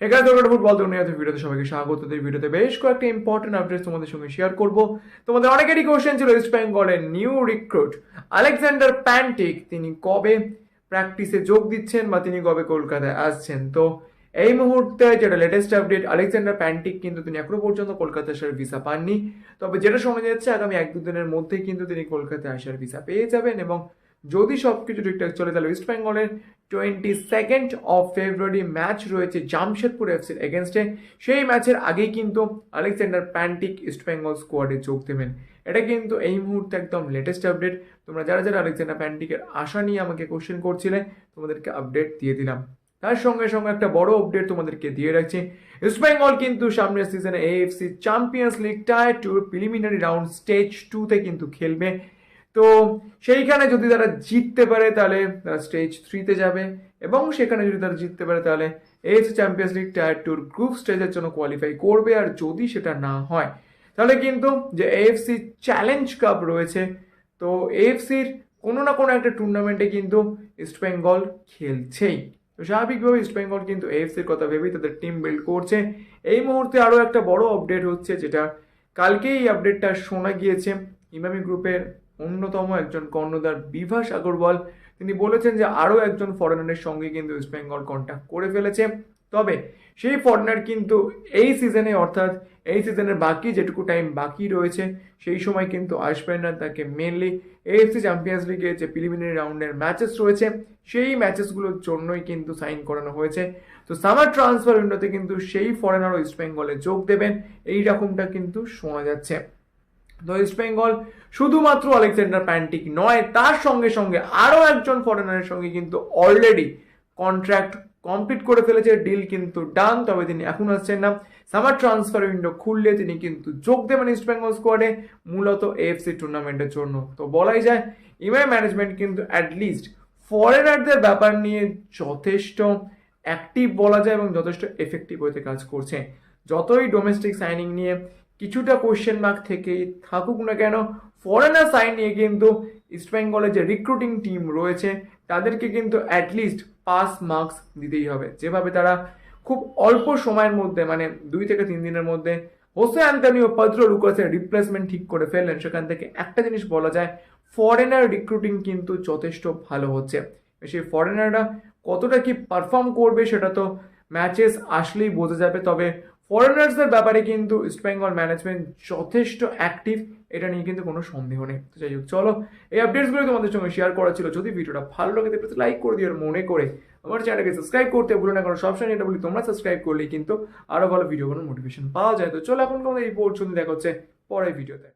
এখানে তোমরা ফুটবল দুনিয়া ভিডিওতে সবাইকে স্বাগত। এই ভিডিওতে বেশ কয়েকটা ইম্পর্টেন্ট আপডেট তোমাদের সঙ্গে শেয়ার করব। তোমাদের অনেকেরই কোশ্চেন ছিল ইস্ট বেঙ্গলের নিউ রিক্রুট আলেকজান্ডার প্যান্টিক তিনি কবে প্র্যাকটিসে যোগ দিচ্ছেন বা তিনি কবে কলকাতায় আসছেন? তো এই মুহূর্তে যেটা লেটেস্ট আপডেট আলেকজান্ডার প্যান্টিক কিন্তু তিনি এখনও পর্যন্ত কলকাতা আসার ভিসা পাননি। তবে যেটা শোনা যাচ্ছে, আগামী এক দুদিনের মধ্যেই কিন্তু তিনি কলকাতায় আসার ভিসা পেয়ে যাবেন এবং যদি সব কিছু ঠিকঠাক চলে, তাহলে ওয়েস্ট বেঙ্গলের twenty second of February match রয়েছে জামশেদপুর এফসির এগেনস্টে সেই ম্যাচের আগেই কিন্তু আলেকজান্ডার প্যান্টিক ইস্ট বেঙ্গল স্কোয়াডে যোগ দেবেন। এটা কিন্তু এই মুহূর্তে একদম লেটেস্ট আপডেট তোমরা যারা যারা আলেকজান্ডার প্যান্টিকের আশা নিয়ে আমাকে কোশ্চেন করছিলে, তোমাদেরকে আপডেট দিয়ে দিলাম। তার সঙ্গে সঙ্গে একটা বড় আপডেট তোমাদেরকে দিয়ে রাখছি। ইস্ট বেঙ্গল কিন্তু সামনের সিজনে এএফসি চ্যাম্পিয়ন্স লিগ টায়ার টুর প্রিলিমিনারি রাউন্ড স্টেজ টুতে কিন্তু খেলবে। তো সেইখানে যদি তারা জিততে পারে, তাহলে তারা স্টেজ থ্রিতে যাবে এবং সেখানে যদি তারা জিততে পারে, তাহলে এএফসি চ্যাম্পিয়ন্স লিগ টায়ার টুর গ্রুপ স্টেজের জন্য কোয়ালিফাই করবে। আর যদি সেটা না হয়, তাহলে কিন্তু যে এএফসি চ্যালেঞ্জ কাপ রয়েছে, তো এএফসির কোনো না কোনো একটা টুর্নামেন্টে কিন্তু ইস্টবেঙ্গল খেলছেই। তো স্বাভাবিকভাবে ইস্টবেঙ্গল কিন্তু এএফসির কথা ভেবেই তাদের টিম বিল্ড করছে। এই মুহূর্তে আরও একটা বড় আপডেট হচ্ছে, যেটা কালকেই এই আপডেটটা শোনা গিয়েছে, ইমামি গ্রুপের অন্যতম একজন কর্ণধার বিভাস আগরওয়াল তিনি বলেছেন যে আরও একজন ফরেনারের সঙ্গে কিন্তু ইস্ট বেঙ্গল কন্ট্যাক্ট করে ফেলেছে। তবে সেই ফরেনার কিন্তু এই সিজনে অর্থাৎ এই সিজনের বাকি যেটুকু টাইম বাকি রয়েছে, সেই সময় কিন্তু আসবেন না। তাকে মেনলি এএফসি চ্যাম্পিয়ন্স লিগের যে প্রিলিমিনারি রাউন্ডের ম্যাচেস রয়েছে, সেই ম্যাচেসগুলোর জন্যই কিন্তু সাইন করানো হয়েছে। তো সামার ট্রান্সফার উইন্ডোতে কিন্তু সেই ফরেনারও ইস্ট বেঙ্গলে যোগ দেবেন। এই রকমটা কিন্তু শোনা যাচ্ছে। তো ইস্ট বেঙ্গল শুধুমাত্র আলেকজান্ডার প্যান্টিক নয়, তার সঙ্গে সঙ্গে আরও একজন ফরেনারের সঙ্গে কিন্তু অলরেডি কন্ট্রাক্ট কমপ্লিট করে ফেলেছে ডিল কিন্তু ডান তবে তিনি এখন আসছেন না। সামার ট্রান্সফার উইন্ডো খুললে তিনি কিন্তু যোগ দেবেন ইস্ট বেঙ্গল স্কোয়াডে মূলত এএফসি টুর্নামেন্টের জন্য। তো বলাই যায় ইমআই ম্যানেজমেন্ট কিন্তু অ্যাটলিস্ট ফরেনারদের ব্যাপার নিয়ে যথেষ্ট অ্যাক্টিভ বলা যায় এবং যথেষ্ট এফেক্টিভ হতে কাজ করছে। যতই ডোমেস্টিক সাইনিং নিয়ে কিছুটা কোশ্চেন মার্ক থেকেই থাকুক না কেন ফরেনার সাইন নিয়ে কিন্তু ইস্টবেঙ্গলের যে রিক্রুটিং টিম রয়েছে, তাদেরকে কিন্তু অ্যাটলিস্ট পাস মার্কস দিতেই হবে। যেভাবে তারা খুব অল্প সময়ের মধ্যে মানে দুই থেকে তিন দিনের মধ্যে হোসে অ্যান্টনিও পদ্র লুকাসের রিপ্লেসমেন্ট ঠিক করে ফেললেন। সেখান থেকে একটা জিনিস বলা যায় ফরেনার রিক্রুটিং কিন্তু যথেষ্ট ভালো হচ্ছে। সেই ফরেনাররা কতটা কি পারফর্ম করবে সেটা তো ম্যাচেস আসলেই বোঝা যাবে। তবে ফরেনার্সদের ব্যাপারে কিন্তু ইস্ট বেঙ্গল ম্যানেজমেন্ট যথেষ্ট অ্যাক্টিভ এটা নিয়ে কিন্তু কোনো সন্দেহ নেই। তো যাই হোক, চলো, এই আপডেটসগুলো তোমাদের সঙ্গে শেয়ার করা ছিল। যদি ভিডিওটা ভালো লাগে, তাহলে লাইক করে দিও। মনে করে আমার চ্যানেলকে সাবস্ক্রাইব করতে ভুলো না, কারণ সবসময় এটা বলি, তোমরা সাবস্ক্রাইব করলেই কিন্তু আরও ভালো ভিডিও কোনো মোটিভেশন পাওয়া যায়। তো চলো, এখন তোমাদের এই পর্যন্ত দেখা হচ্ছে পরের ভিডিওতে